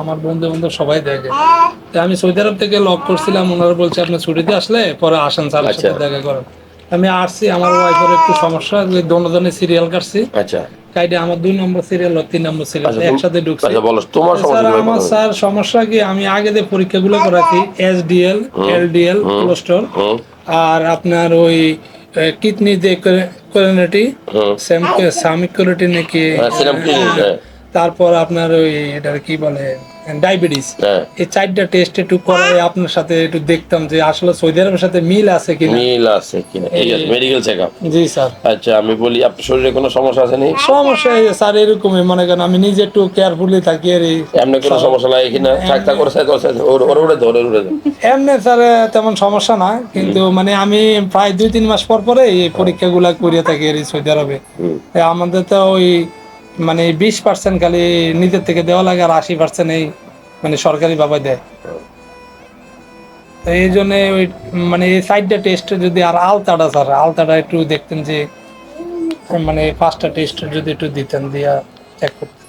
আমার বন্ধু বান্ধব সবাই দেখে। আমি সৌদি আরব থেকে লক করছিলাম ওনারা বলছে আপনি ছুটিতে আসলে পরে আসেন স্যারের সাথে আচ্ছা। দেখা করেন। আমি আসছি আমার ওয়াইফের একটু সমস্যা যে দোনোজনে সিরিয়াল কাটছি। আচ্ছা। কাইডে আমার দুই নম্বর সিরিয়াল আর তিন নম্বর সিরিয়াল আচ্ছা, একসাথে ঢুকছি। আচ্ছা বলো তোমার স্যার সমস্যা কি আমার স্যার সমস্যা কি? আমি আগে যে পরীক্ষাগুলো করাছি এসডিএল এলডিএল কোলেস্ট্রল আর আপনার ওই কিডনি যে কোলিনিটি হুম। সামিক কোলিটি নাকি তারপর আপনার ওই এটা কি বলে ডায়াবেটিস হ্যাঁ। এই চারটা টেস্ট একটু করে আপনার সাথে একটু দেখতাম যে আসলে সৌদি আরবের সাথে মিল আছে কিনা। মিল আছে কিনা। ঠিক আছে মেডিকেল চেক আপ জি স্যার। আচ্ছা আমি বলি আপনার শরীরে কোনো সমস্যা আছে নি? সমস্যা এই স্যার এরকমই। মনে করেন আমি নিজে একটু কেয়ারফুলি থাকি আর এই এমনি কোনো সমস্যা লাগে কিনা? থাক থাক করে করে ওর ওর উড়ে ধরে ধরে। এমনি স্যার তেমন সমস্যা না। কিন্তু মানে আমি প্রায় দুই তিন মাস পর পরে এই পরীক্ষাগুলা করিয়ে থাকি আর এই সৌদি আরবে। আমাদের তো ওই মানে বিশ পার্সেন্ট খালি নিজের থেকে দেওয়া লাগে আর আশি পার্সেন্ট এই মানে সরকারি ভাবে দেয়। তো এই জন্য ওই মানে এই সাইডটা টেস্ট যদি আর আলতাটা স্যার আলতাটা একটু দেখতেন যে মানে পাঁচটা টেস্ট যদি একটু দিতেন দিয়া চেক করতেন।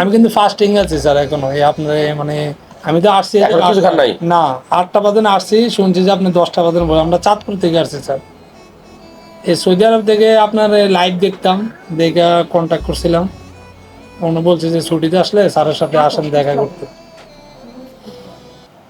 আমি কিন্তু ফাস্টিং আছি স্যার এখনও এই আপনার মানে আমি তো আসছি? না আটটা বাজে আসছি শুনছি যে আপনি দশটা বাজে বলে আমরা চাঁদপুর থেকে আসছি স্যার এই সৌদি আরব থেকে আপনার লাইভ দেখতাম, দেখে কন্ট্যাক্ট করছিলাম। অন্য বলছে যে ছুটিতে আসলে স্যারের সাথে আসেন, দেখা করতে।